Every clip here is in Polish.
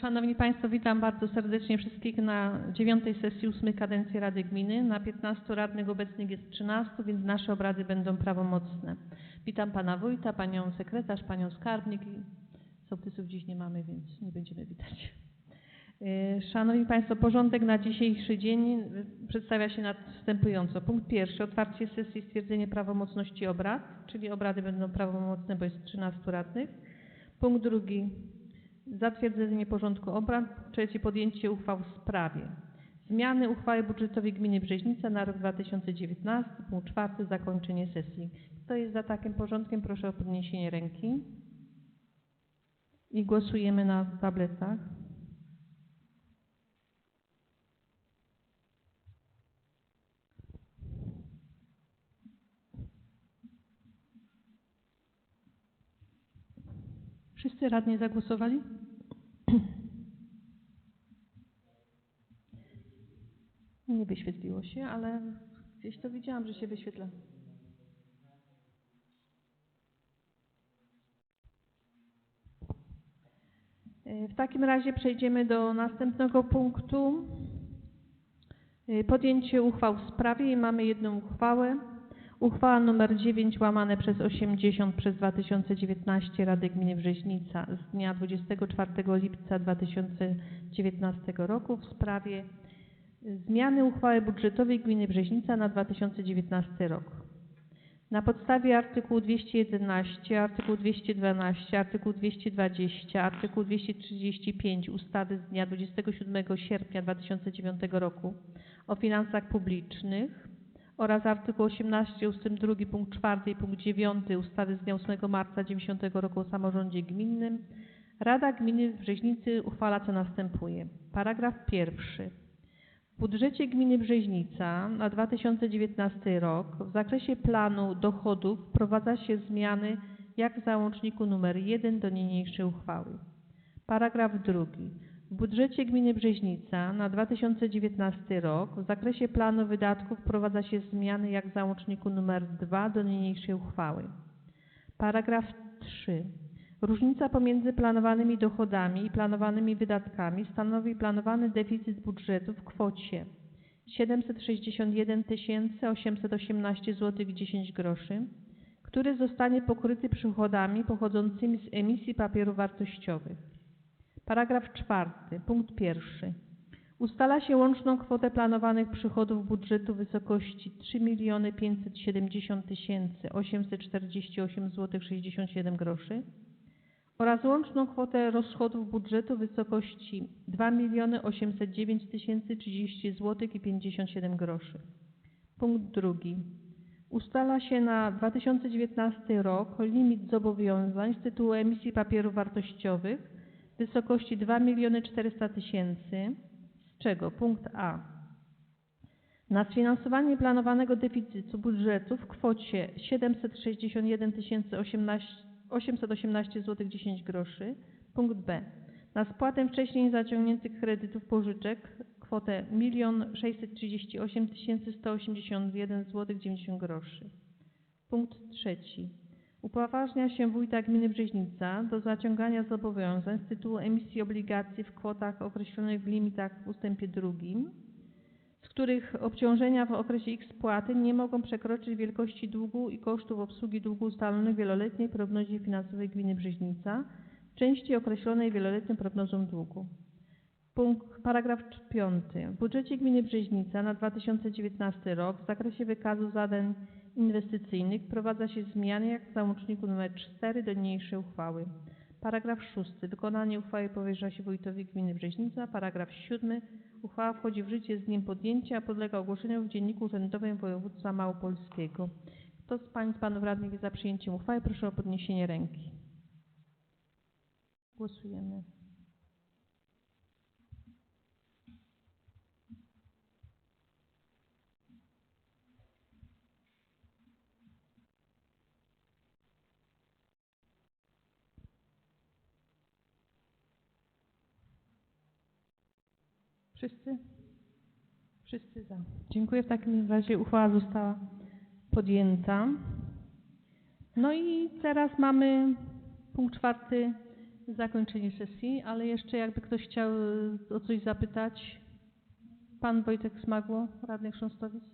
Szanowni Państwo, witam bardzo serdecznie wszystkich na dziewiątej sesji ósmej kadencji Rady Gminy. Na 15 radnych obecnych jest 13, więc nasze obrady będą prawomocne. Witam Pana Wójta, Panią Sekretarz, Panią Skarbnik. Sołtysów dziś nie mamy, więc nie będziemy witać. E, Szanowni Państwo, porządek na dzisiejszy dzień e, przedstawia się następująco. Punkt pierwszy, otwarcie sesji, stwierdzenie prawomocności obrad, czyli obrady będą prawomocne, bo jest 13 radnych. Punkt drugi, zatwierdzenie porządku obrad. Trzeci, podjęcie uchwał w sprawie zmiany uchwały budżetowej gminy Brzeźnica na rok 2019. Punkt czwarty, zakończenie sesji. Kto jest za takim porządkiem? Proszę o podniesienie ręki. I głosujemy na tabletach. Wszyscy radni zagłosowali? Nie wyświetliło się, ale gdzieś to widziałam, że się wyświetla. E, W takim razie przejdziemy do następnego punktu. E, Podjęcie uchwał w sprawie i mamy jedną uchwałę. Uchwała nr 9 łamane przez 80 przez 2019 Rady Gminy Brzeźnica z dnia 24 lipca 2019 roku w sprawie zmiany uchwały budżetowej Gminy Brzeźnica na 2019 rok. Na podstawie artykułu 211, artykułu 212, artykułu 220, artykułu 235 ustawy z dnia 27 sierpnia 2009 roku o finansach publicznych oraz artykuł 18 ust. 2 punkt 4 i punkt 9 ustawy z dnia 8 marca 90 roku o samorządzie gminnym Rada Gminy Brzeźnicy uchwala co następuje. Paragraf pierwszy. W budżecie gminy Brzeźnica na 2019 rok w zakresie planu dochodów wprowadza się zmiany jak w załączniku nr 1 do niniejszej uchwały. Paragraf drugi. W budżecie gminy Brzeźnica na 2019 rok w zakresie planu wydatków wprowadza się zmiany jak w załączniku nr 2 do niniejszej uchwały. Paragraf 3. Różnica pomiędzy planowanymi dochodami i planowanymi wydatkami stanowi planowany deficyt budżetu w kwocie 761 818 zł 10 groszy, który zostanie pokryty przychodami pochodzącymi z emisji papierów wartościowych. Paragraf czwarty, punkt pierwszy. Ustala się łączną kwotę planowanych przychodów budżetu w wysokości 3 570 848 zł 67 groszy oraz łączną kwotę rozchodów budżetu w wysokości 2 809 030 zł i 57 groszy. Punkt drugi. Ustala się na 2019 rok limit zobowiązań z tytułu emisji papierów wartościowych w wysokości 2 400 tysięcy, z czego punkt A. Na sfinansowanie planowanego deficytu budżetu w kwocie 761 818 zł 10 groszy. Punkt B. Na spłatę wcześniej zaciągniętych kredytów pożyczek kwotę 1 638 181 zł 90 groszy. Punkt trzeci. Upoważnia się wójta gminy Brzeźnica do zaciągania zobowiązań z tytułu emisji obligacji w kwotach określonych w limitach w ustępie drugim, z których obciążenia w okresie ich spłaty nie mogą przekroczyć wielkości długu i kosztów obsługi długu ustalonych w wieloletniej prognozie finansowej gminy Brzeźnica w części określonej wieloletnią prognozą długu. Punkt, paragraf piąty. W budżecie gminy Brzeźnica na 2019 rok w zakresie wykazu zadań inwestycyjnych wprowadza się zmiany jak w załączniku nr 4 do niniejszej uchwały. Paragraf szósty. Wykonanie uchwały powierza się wójtowi gminy Brzeźnica. Paragraf siódmy. Uchwała wchodzi w życie z dniem podjęcia, a podlega ogłoszeniu w Dzienniku Urzędowym Województwa Małopolskiego. Kto z Pań Panów Radnych jest za przyjęciem uchwały? Proszę o podniesienie ręki. Głosujemy. Wszyscy? Wszyscy za. Dziękuję. W takim razie uchwała została podjęta. No i teraz mamy punkt czwarty zakończenie sesji, ale jeszcze jakby ktoś chciał o coś zapytać. Pan Wojtek Smagło, radny Chrząstowic.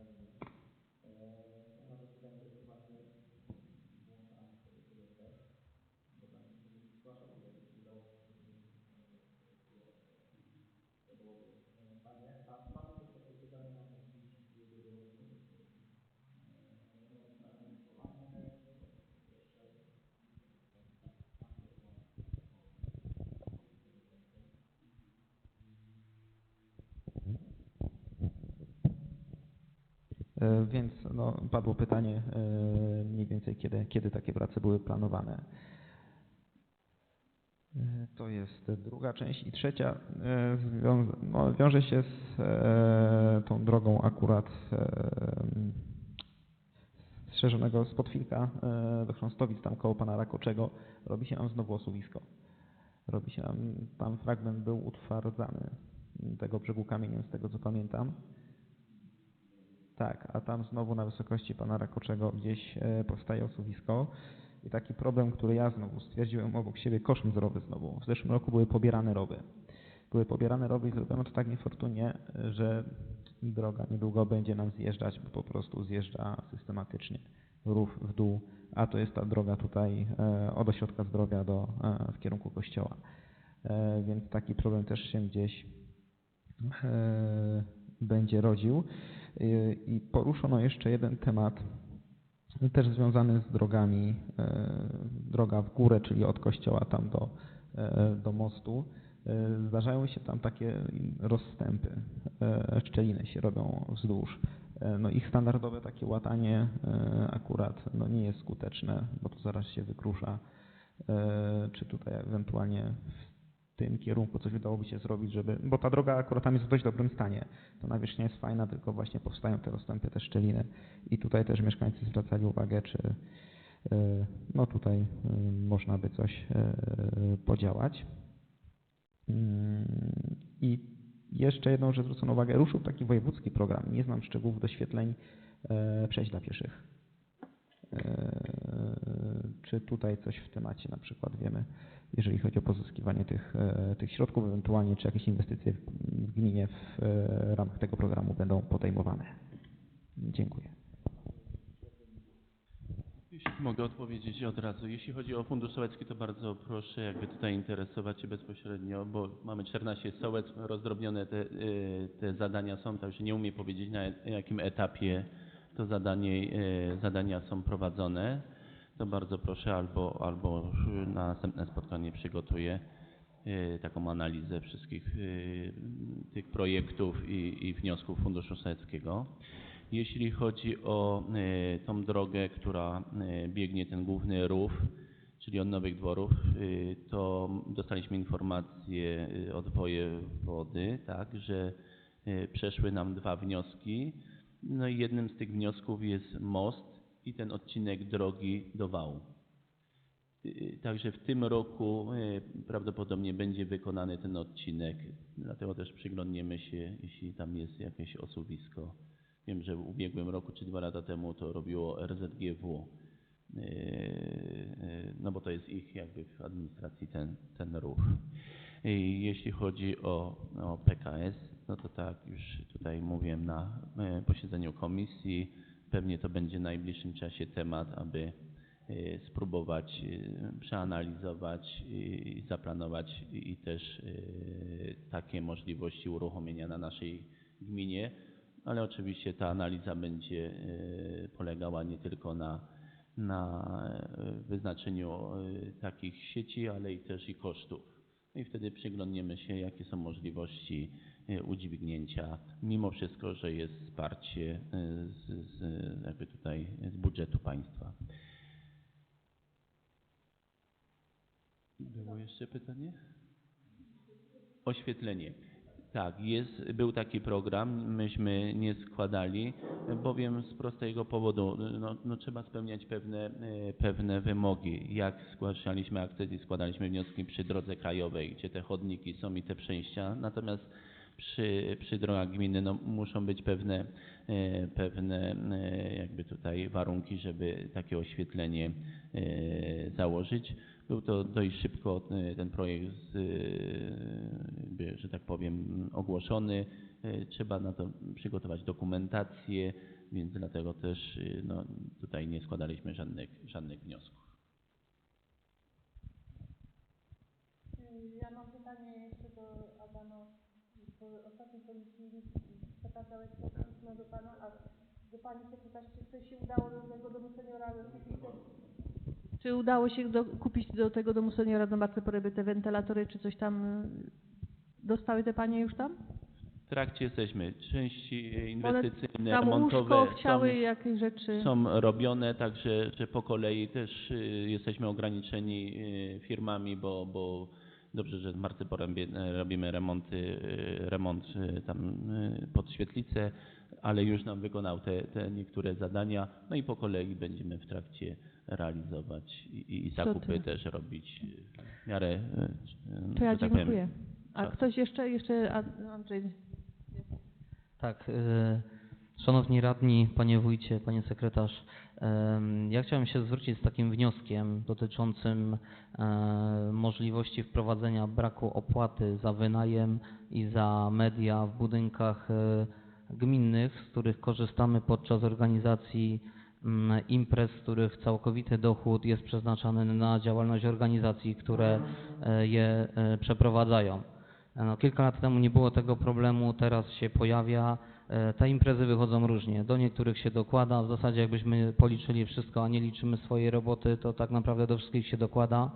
Thank you. Więc no, padło pytanie e, mniej więcej, kiedy, kiedy takie prace były planowane. E, To jest druga część. I trzecia e, no, wiąże się z tą drogą akurat strzeżonego z Podwilka e, do Chrząstowic, tam koło pana Rakoczego. Robi się nam znowu osuwisko. Robi się nam, tam fragment był utwardzany tego brzegu kamieniem, z tego co pamiętam. Tak, a tam znowu na wysokości pana Rakoczego gdzieś e, powstaje osuwisko. I taki problem, który ja znowu stwierdziłem obok siebie, kosz mzorowy znowu. W zeszłym roku były pobierane rowy. Były pobierane rowy i zrobiono to tak niefortunnie, e, że droga niedługo będzie nam zjeżdżać, bo po prostu zjeżdża systematycznie rów w dół, a to jest ta droga tutaj e, od ośrodka zdrowia do, w kierunku kościoła. Więc taki problem też się gdzieś będzie rodził. Y, I poruszono jeszcze jeden temat, też związany z drogami. e, Droga w górę, czyli od kościoła tam do, e, do mostu. E, Zdarzają się tam takie rozstępy, szczeliny się robią wzdłuż. No ich standardowe takie łatanie akurat no nie jest skuteczne, bo to zaraz się wykrusza. Czy tutaj ewentualnie tym kierunku coś udałoby się zrobić, żeby, bo ta droga akurat tam jest w dość dobrym stanie. To nawierzchnia jest fajna, tylko właśnie powstają te rozstępy, te szczeliny i tutaj też mieszkańcy zwracali uwagę, czy e, no tutaj e, można by coś e, podziałać. Mm, I jeszcze jedną rzecz zwrócono uwagę, ruszył taki wojewódzki program, nie znam szczegółów doświetleń przejść dla pieszych. E, Czy tutaj coś w temacie na przykład wiemy, jeżeli chodzi o pozyskiwanie tych, e, tych środków, ewentualnie czy jakieś inwestycje w gminie w e, ramach tego programu będą podejmowane? Dziękuję. Jeśli mogę odpowiedzieć od razu. Jeśli chodzi o Fundusz Sołecki, to bardzo proszę jakby tutaj interesować się bezpośrednio, bo mamy 14 sołec, rozdrobnione te, y, te zadania są, także nie umiem powiedzieć na jakim etapie to zadanie, y, zadania są prowadzone. To bardzo proszę albo, albo na następne spotkanie przygotuję y, taką analizę wszystkich y, tych projektów i, i wniosków Funduszu Sołeckiego. Jeśli chodzi o e, tą drogę, która e, biegnie ten główny rów, czyli od Nowych Dworów, e, to dostaliśmy informację e, od wojewody, tak, że e, przeszły nam dwa wnioski. No i jednym z tych wniosków jest most i ten odcinek drogi do wału. Y, Także w tym roku e, prawdopodobnie będzie wykonany ten odcinek, dlatego też przyglądniemy się, jeśli tam jest jakieś osuwisko. Wiem, że w ubiegłym roku czy dwa lata temu to robiło RZGW, e, no bo to jest ich jakby w administracji ten, ten ruch. Jeśli chodzi o, o PKS, no to tak już tutaj mówiłem na e, posiedzeniu komisji, pewnie to będzie w najbliższym czasie temat, aby e, spróbować e, przeanalizować i zaplanować i też takie możliwości uruchomienia na naszej gminie, ale oczywiście ta analiza będzie polegała nie tylko na, na wyznaczeniu takich sieci, ale i też i kosztów. No i wtedy przyglądniemy się, jakie są możliwości udźwignięcia, mimo wszystko, że jest wsparcie e, z, z, jakby tutaj z budżetu państwa. Było jeszcze pytanie? Oświetlenie. Tak, jest, był taki program, myśmy nie składali, bowiem z prostego powodu, no, no trzeba spełniać pewne, e, pewne wymogi. Jak zgłaszaliśmy akcję, składaliśmy wnioski przy drodze krajowej, gdzie te chodniki są i te przejścia, natomiast przy, przy drogach gminy no, muszą być pewne, e, pewne e, jakby tutaj warunki, żeby takie oświetlenie e, założyć. Był to dość szybko ten projekt, że tak powiem, ogłoszony. Trzeba na to przygotować dokumentację, więc dlatego też no, tutaj nie składaliśmy żadnych, żadnych wniosków. Ja mam pytanie jeszcze do Adama. W ostatniej komisji przekazałeś pismo do Pana, a do Pani sekretarz, czy coś się udało do tego domu seniora kupić? Czy udało się do, kupić do tego domu seniora do Marcy Poreby te wentylatory, czy coś tam y, dostały te Panie już tam? W trakcie jesteśmy. Części One inwestycyjne, Tam remontowe łóżko chciały są, jakieś rzeczy. są robione, także że po kolei też y, jesteśmy ograniczeni y, firmami, bo, bo dobrze, że w Marcy Porębie e, robimy remonty, y, remont y, tam y, pod świetlicę, ale już nam wykonał te, te niektóre zadania, no i po kolei będziemy w trakcie realizować i, i zakupy też robić w miarę, To ja tak powiem, dziękuję. A ktoś jeszcze, jeszcze Andrzej. Tak. Szanowni radni, panie wójcie, panie sekretarz, ja chciałem się zwrócić z takim wnioskiem dotyczącym e, możliwości wprowadzenia braku opłaty za wynajem i za media w budynkach e, gminnych, z których korzystamy podczas organizacji mm, imprez, których całkowity dochód jest przeznaczany na działalność organizacji, które e, je przeprowadzają. No, kilka lat temu nie było tego problemu, teraz się pojawia. E, Te imprezy wychodzą różnie. Do niektórych się dokłada. W zasadzie jakbyśmy policzyli wszystko, a nie liczymy swojej roboty, to tak naprawdę do wszystkich się dokłada.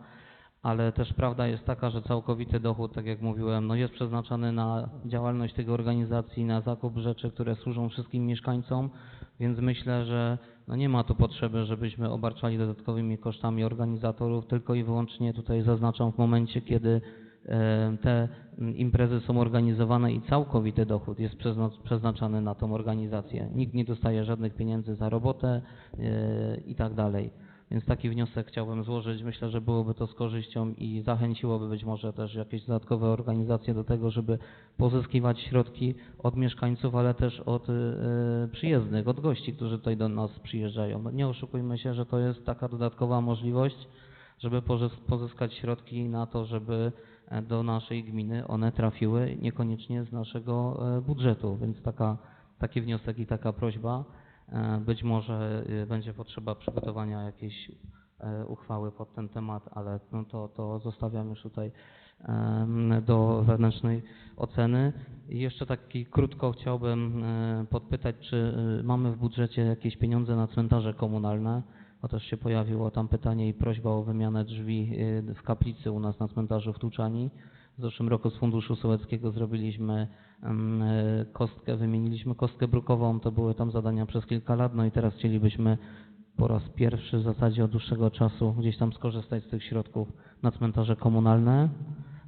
Ale też prawda jest taka, że całkowity dochód, tak jak mówiłem, no jest przeznaczany na działalność tych organizacji, na zakup rzeczy, które służą wszystkim mieszkańcom, więc myślę, że no nie ma tu potrzeby, żebyśmy obarczali dodatkowymi kosztami organizatorów, tylko i wyłącznie tutaj zaznaczam w momencie, kiedy te mm, imprezy są organizowane i całkowity dochód jest przezna- przeznaczany na tą organizację. Nikt nie dostaje żadnych pieniędzy za robotę e, i tak dalej. Więc taki wniosek chciałbym złożyć. Myślę, że byłoby to z korzyścią i zachęciłoby być może też jakieś dodatkowe organizacje do tego, żeby pozyskiwać środki od mieszkańców, ale też od e, przyjezdnych, od gości, którzy tutaj do nas przyjeżdżają. No nie oszukujmy się, że to jest taka dodatkowa możliwość, żeby pozys- pozyskać środki na to, żeby e, do naszej gminy one trafiły niekoniecznie z naszego e, budżetu. Więc taka, taki wniosek i taka prośba. E, Być może e, będzie potrzeba przygotowania jakiejś e, uchwały pod ten temat, ale no to, to zostawiam już tutaj do wewnętrznej oceny. I jeszcze taki krótko chciałbym e, podpytać, czy e, mamy w budżecie jakieś pieniądze na cmentarze komunalne? Bo też się pojawiło tam pytanie i prośba o wymianę drzwi e, w kaplicy u nas na cmentarzu w Tuczani. W zeszłym roku z Funduszu Sołeckiego zrobiliśmy em, e, kostkę, wymieniliśmy kostkę brukową, to były tam zadania przez kilka lat, no i teraz chcielibyśmy po raz pierwszy w zasadzie od dłuższego czasu gdzieś tam skorzystać z tych środków na cmentarze komunalne.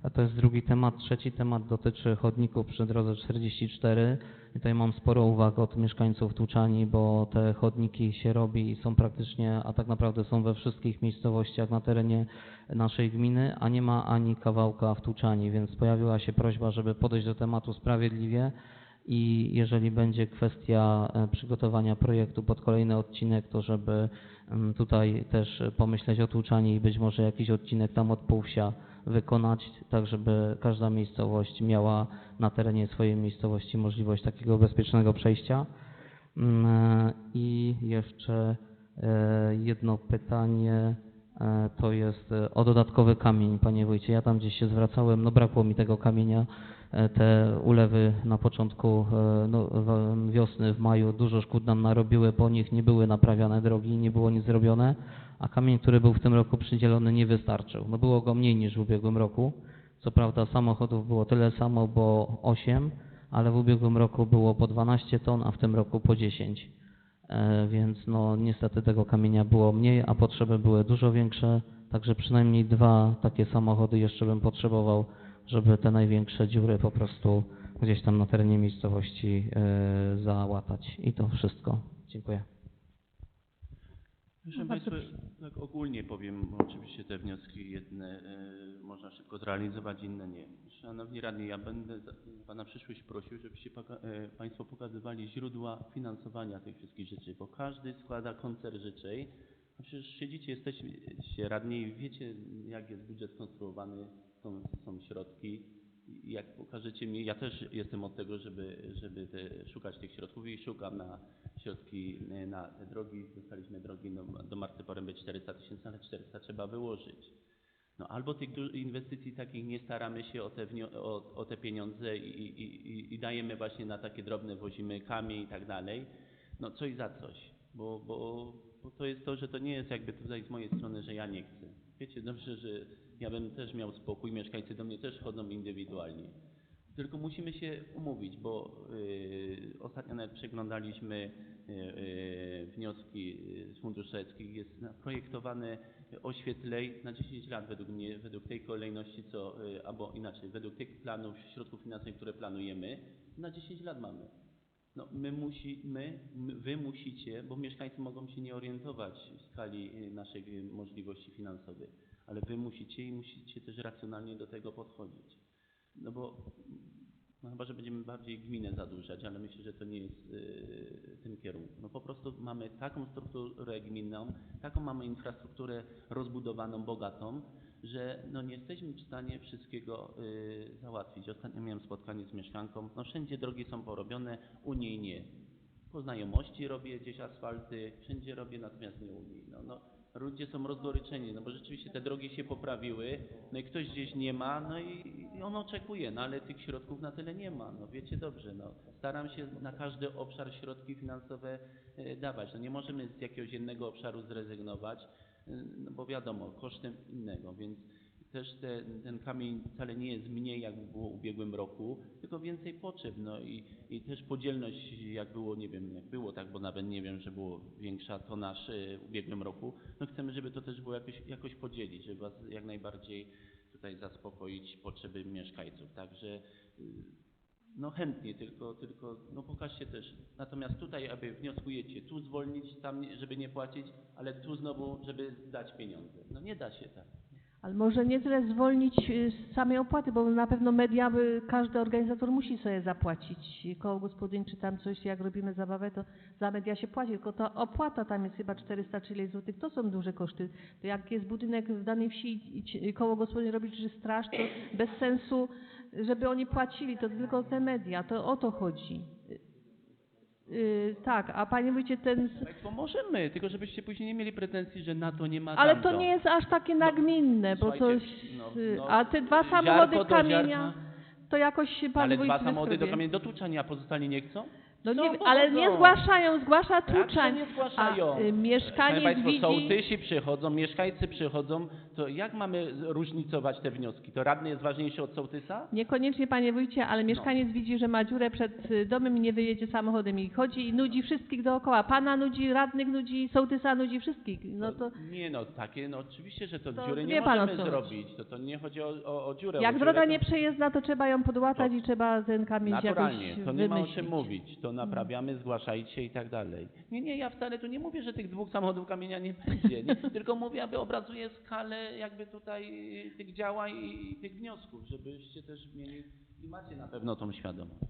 A to jest drugi temat. Trzeci temat dotyczy chodników przy drodze 44. I tutaj mam sporo uwag od mieszkańców Tuczani, bo te chodniki się robi i są praktycznie, a tak naprawdę są we wszystkich miejscowościach na terenie naszej gminy, a nie ma ani kawałka w Tuczani, więc pojawiła się prośba, żeby podejść do tematu sprawiedliwie i jeżeli będzie kwestia e, przygotowania projektu pod kolejny odcinek, to żeby mm, tutaj też pomyśleć o Tłuczanie i być może jakiś odcinek tam od wykonać, tak żeby każda miejscowość miała na terenie swojej miejscowości możliwość takiego bezpiecznego przejścia. Mm, e, I jeszcze e, jedno pytanie, e, to jest o dodatkowy kamień, panie wójcie. Ja tam gdzieś się zwracałem, no brakło mi tego kamienia. Te ulewy na początku no, wiosny, w maju, dużo szkód nam narobiły, po nich nie były naprawiane drogi, nie było nic zrobione, a kamień, który był w tym roku przydzielony, nie wystarczył. No było go mniej niż w ubiegłym roku. Co prawda samochodów było tyle samo, bo 8, ale w ubiegłym roku było po 12 ton, a w tym roku po 10. E, Więc no niestety tego kamienia było mniej, a potrzeby były dużo większe, także przynajmniej dwa takie samochody jeszcze bym potrzebował, żeby te największe dziury po prostu gdzieś tam na terenie miejscowości e, załatać. I to wszystko. Dziękuję. Proszę No, Państwa, tak ogólnie powiem, bo oczywiście te wnioski jedne e, można szybko zrealizować, inne nie. Szanowni Radni, ja będę za- Pana przyszłość prosił, żebyście poka- e, Państwo pokazywali źródła finansowania tych wszystkich rzeczy, bo każdy składa koncert życzeń, a przecież siedzicie, jesteście radni i wiecie, jak jest budżet skonstruowany, są, są środki. Jak pokażecie mi, ja też jestem od tego, żeby, żeby te, szukać tych środków i szukam na środki na te drogi. Dostaliśmy drogi do, do Marty Poręby 400 tysięcy, ale 400 trzeba wyłożyć. No albo tych inwestycji takich nie staramy się o te, o, o te pieniądze i, i, i, i dajemy właśnie na takie drobne, wozimy kamień i tak dalej. No coś za coś, bo, bo, bo to jest to, że to nie jest jakby tutaj z mojej strony, że ja nie chcę. Wiecie dobrze, że ja bym też miał spokój, mieszkańcy do mnie też chodzą indywidualnie. Tylko musimy się umówić, bo y, ostatnio nawet przeglądaliśmy y, y, wnioski z funduszy szwedzkich. Jest projektowane oświetlej na 10 lat według mnie, według tej kolejności, co, albo inaczej, według tych planów, środków finansowych, które planujemy, na 10 lat mamy. No, my musimy, my, wy musicie, bo mieszkańcy mogą się nie orientować w skali naszych możliwości finansowych, ale wy musicie i musicie też racjonalnie do tego podchodzić. No bo, no chyba, że będziemy bardziej gminę zadłużać, ale myślę, że to nie jest y, w tym kierunku. No po prostu mamy taką strukturę gminną, taką mamy infrastrukturę rozbudowaną, bogatą, że no nie jesteśmy w stanie wszystkiego y, załatwić. Ostatnio miałem spotkanie z mieszkanką, no wszędzie drogi są porobione, u niej nie. Po znajomości robię gdzieś asfalty, wszędzie robię, natomiast nie u niej. No, no, ludzie są rozgoryczeni, no bo rzeczywiście te drogi się poprawiły, no i ktoś gdzieś nie ma, no i, on oczekuje, no ale tych środków na tyle nie ma, no wiecie dobrze, no. Staram się na każdy obszar środki finansowe e, dawać, no nie możemy z jakiegoś jednego obszaru zrezygnować, e, no bo wiadomo, kosztem innego, więc też te, ten kamień wcale nie jest mniej, jak było w ubiegłym roku, tylko więcej potrzeb, no i, i też podzielność, jak było, nie wiem, jak było, tak, bo nawet nie wiem, że było większa tonaż y, w ubiegłym roku, no chcemy, żeby to też było jakoś, jakoś podzielić, żeby was jak najbardziej tutaj zaspokoić potrzeby mieszkańców, także y, no chętnie, tylko, tylko no pokażcie też. Natomiast tutaj, aby wnioskujecie, tu zwolnić, tam, żeby nie płacić, ale tu znowu, żeby dać pieniądze. No nie da się tak. Ale może nie tyle zwolnić y, z samej opłaty, bo na pewno media, y, każdy organizator musi sobie zapłacić. Koło gospodyń czy tam coś, jak robimy zabawę, to za media się płaci, tylko ta opłata tam jest chyba 400 czy ileś to są duże koszty. To jak jest budynek w danej wsi i koło gospodyń robi czy straż, to bez sensu, żeby oni płacili, to tylko te media, to o to chodzi. Y, tak, a panie wójcie, ten... s- Państwo możemy, tylko żebyście później nie mieli pretensji, że na to nie ma Ale tamto. to nie jest aż takie nagminne, bo słuchajcie, coś... no, y, no, a te dwa samochody kamienia, to jakoś się pan Ale wójt dwa samochody do kamienia do tłuczania, a pozostali nie chcą? No Co nie, obchodzą? ale nie zgłaszają, zgłasza Jak to tłuczań. nie zgłaszają? A y, Panie mieszkaniec Państwo, widzi... sołtysi przychodzą, mieszkańcy przychodzą, to jak mamy różnicować te wnioski? To radny jest ważniejszy od sołtysa? Niekoniecznie panie wójcie, ale mieszkaniec widzi, że ma dziurę przed y, domem i nie wyjedzie samochodem i chodzi i nudzi wszystkich dookoła. Pana nudzi, radnych nudzi, sołtysa nudzi wszystkich. No to Nie no, takie, no oczywiście, że to, To dziury wie nie pan, o możemy co chodzi. zrobić. To, to nie chodzi o, o, o dziurę. jak o droga dziurę nie to... przejezdna, to trzeba ją podłatać To- i trzeba ten kamień Naturalnie, jakoś to nie ma o wymyślić. czym mówić. To naprawiamy, zgłaszajcie i tak dalej. Nie, nie, ja wcale tu nie mówię, że tych dwóch samochodów kamienia nie będzie. Nie? Tylko mówię, aby obrazuję skalę jakby tutaj tych działań i tych wniosków, żebyście też mieli i macie na pewno tą świadomość.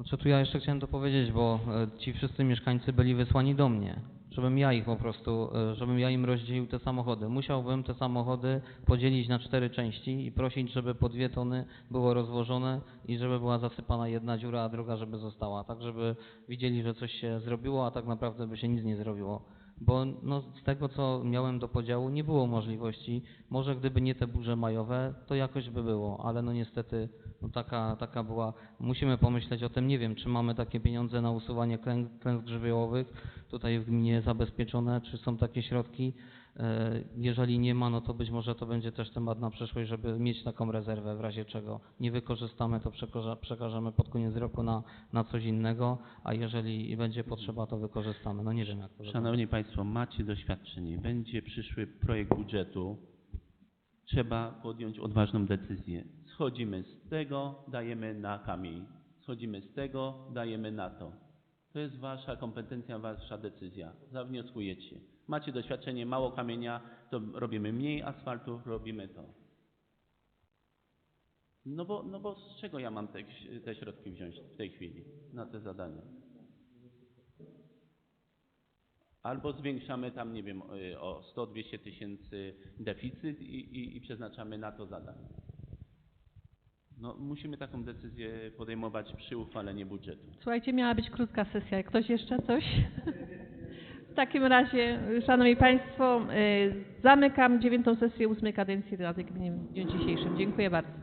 Znaczy tu ja jeszcze chciałem to powiedzieć, bo e, ci wszyscy mieszkańcy byli wysłani do mnie, żebym ja ich po prostu, e, żebym ja im rozdzielił te samochody. Musiałbym te samochody podzielić na cztery części i prosić, żeby po dwie tony było rozwożone i żeby była zasypana jedna dziura, a druga żeby została, tak żeby widzieli, że coś się zrobiło, a tak naprawdę by się nic nie zrobiło. Bo no, z tego, co miałem do podziału, nie było możliwości. Może gdyby nie te burze majowe, to jakoś by było, ale no niestety no taka, taka była. Musimy pomyśleć o tym. Nie wiem, czy mamy takie pieniądze na usuwanie klęsk, klęsk żywiołowych tutaj w gminie zabezpieczone, czy są takie środki. E, Jeżeli nie ma, no to być może to będzie też temat na przyszłość, żeby mieć taką rezerwę w razie czego nie wykorzystamy, to przekażemy pod koniec roku na, na coś innego, a jeżeli będzie potrzeba, to wykorzystamy. No nie wiem jak to. Szanowni Państwo, macie doświadczenie, będzie przyszły projekt budżetu, trzeba podjąć odważną decyzję. Schodzimy z tego, dajemy na kamień. Schodzimy z tego, dajemy na to. To jest Wasza kompetencja, Wasza decyzja. Zawnioskujecie. Macie doświadczenie, mało kamienia, to robimy mniej asfaltu, robimy to. No bo, no bo z czego ja mam te, te środki wziąć w tej chwili na te zadania? Albo zwiększamy tam, nie wiem, y, o 100-200 tysięcy deficyt i, i, i przeznaczamy na to zadanie. No, musimy taką decyzję podejmować przy uchwaleniu budżetu. Słuchajcie, miała być krótka sesja. Ktoś jeszcze coś? Takim razie, Szanowni Państwo, y, zamykam dziewiątą sesję ósmej kadencji Rady Gminy w dniu dzisiejszym. Dziękuję bardzo.